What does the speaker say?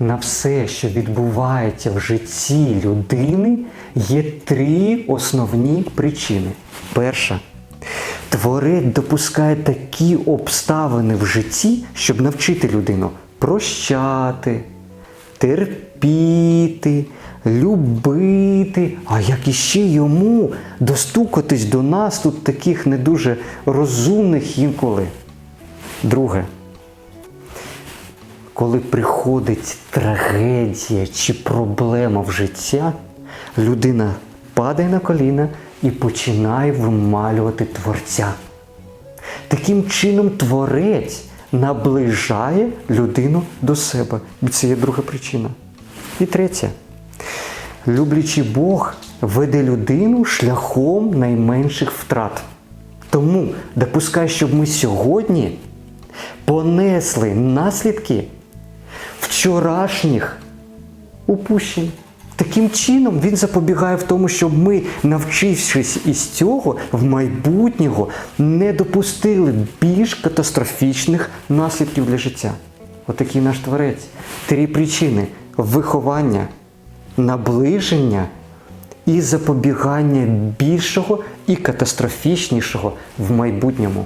на все, що відбувається в житті людини, є три основні причини. Перша. Творець допускає такі обставини в житті, щоб навчити людину прощати, терпіти, любити. А як іще йому достукатись до нас, тут таких не дуже розумних інколи. Друге, коли приходить трагедія чи проблема в життя, людина падає на коліна і починає вималювати Творця. Таким чином, Творець наближає людину до себе. Це є друга причина. І третє. Люблячий Бог веде людину шляхом найменших втрат. Тому допускай, щоб ми сьогодні понесли наслідки вчорашніх упущень. Таким чином він запобігає в тому, щоб ми, навчившись із цього, в майбутнього не допустили більш катастрофічних наслідків для життя. Отакий наш творець. Три причини: виховання, наближення і запобігання більшого і катастрофічнішого в майбутньому.